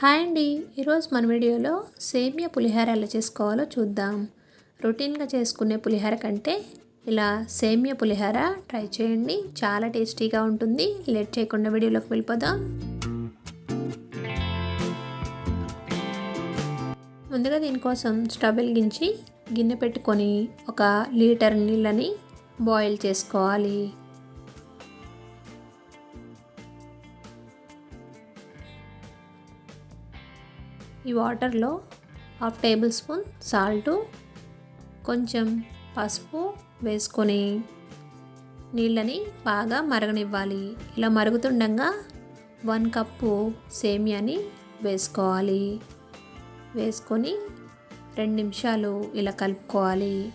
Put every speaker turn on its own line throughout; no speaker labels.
Hi అండి. ఈరోజు మన వీడియోలో సేమియా పులిహార ఎలా చేసుకోవాలో చూద్దాం. రొటీన్గా చేసుకునే పులిహార కంటే ఇలా సేమియా పులిహార ట్రై చేయండి. చాలా టేస్టీగా ఉంటుంది. లేట్ చేయకుండా వీడియోలోకి వెళ్ళిపోదాం. ముందుగా దీనికోసం స్టవ్ వెలిగించి గిన్నె పెట్టుకొని ఒక లీటర్ నీళ్ళని బాయిల్ చేసుకోవాలి. ఈ వాటర్లో హాఫ్ టేబుల్ స్పూన్ సాల్టు కొంచెం పసుపు వేసుకొని నీళ్ళని బాగా మరగనివ్వాలి. ఇలా మరుగుతుండగా వన్ కప్పు సేమియాని వేసుకోవాలి. వేసుకొని రెండు నిమిషాలు ఇలా కలుపుకోవాలి.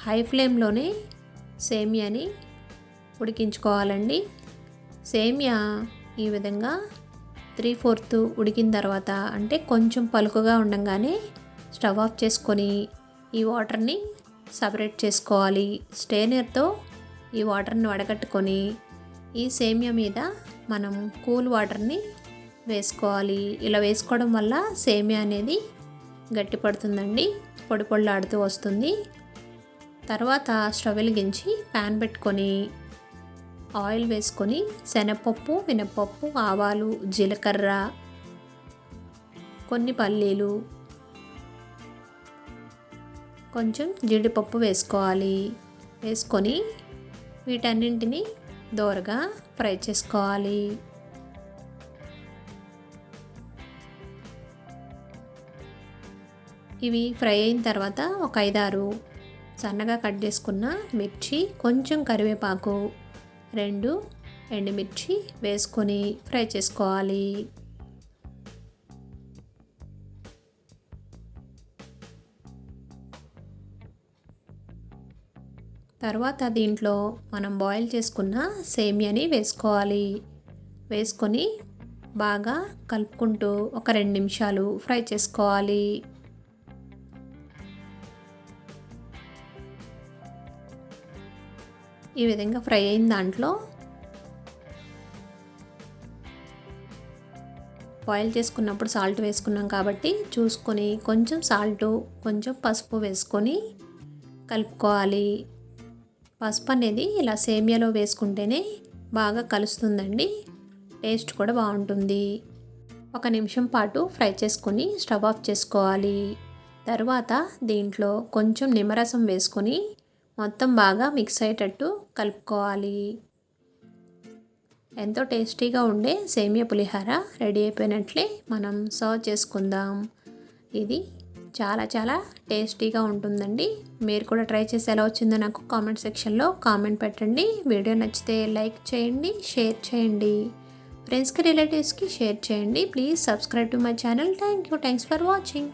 హై ఫ్లేమ్లోనే సేమియాని ఉడికించుకోవాలండి. సేమియా ఈ విధంగా త్రీ ఫోర్త్ ఉడికిన తర్వాత అంటే కొంచెం పలుకుగా ఉండగానే స్టవ్ ఆఫ్ చేసుకొని ఈ వాటర్ని సపరేట్ చేసుకోవాలి. స్టేనర్తో ఈ వాటర్ని వడగట్టుకొని ఈ సేమియా మీద మనం కూల్ వాటర్ని వేసుకోవాలి. ఇలా వేసుకోవడం వల్ల సేమియా అనేది గట్టి పడుతుందండి పొడి పొడిలాడుతూ వస్తుంది. తర్వాత స్టవ్ వెలిగించి ప్యాన్ పెట్టుకొని ఆయిల్ వేసుకొని శనగపప్పు మినప్పప్పు ఆవాలు జీలకర్ర కొన్ని పల్లీలు కొంచెం జీడిపప్పు వేసుకోవాలి. వేసుకొని వీటన్నింటిని దోరగా ఫ్రై చేసుకోవాలి. ఇవి ఫ్రై అయిన తర్వాత ఒక ఐదారు సన్నగా కట్ చేసుకున్న మిర్చి కొంచెం కరివేపాకు రెండు ఎండుమిర్చి వేసుకొని ఫ్రై చేసుకోవాలి. తర్వాత దీంట్లో మనం బాయిల్ చేసుకున్న సేమియాని వేసుకోవాలి. వేసుకొని బాగా కలుపుకుంటూ ఒక రెండు నిమిషాలు ఫ్రై చేసుకోవాలి. ఈ విధంగా ఫ్రై అయిన దాంట్లో బాయిల్ చేసుకున్నప్పుడు సాల్ట్ వేసుకున్నాం కాబట్టి చూసుకొని కొంచెం సాల్ట్ కొంచెం పసుపు వేసుకొని కలుపుకోవాలి. పసుపు అనేది ఇలా సేమియాలో వేసుకుంటేనే బాగా కలుస్తుందండి. టేస్ట్ కూడా బాగుంటుంది. ఒక నిమిషం పాటు ఫ్రై చేసుకొని స్టవ్ ఆఫ్ చేసుకోవాలి. తర్వాత దీంట్లో కొంచెం నిమ్మరసం వేసుకొని మొత్తం బాగా మిక్స్ అయ్యేటట్టు కలుపుకోవాలి. ఎంతో టేస్టీగా ఉండే సేమియా పులిహార రెడీ అయిపోయినట్లే మనం సర్వ్ చేసుకుందాం. ఇది చాలా చాలా టేస్టీగా ఉంటుందండి. మీరు కూడా ట్రై చేసి ఎలా వచ్చిందో నాకు కామెంట్ సెక్షన్లో కామెంట్ పెట్టండి. వీడియో నచ్చితే లైక్ చేయండి షేర్ చేయండి. ఫ్రెండ్స్కి రిలేటివ్స్కి షేర్ చేయండి. Please subscribe to my channel. Thank you. Thanks for watching.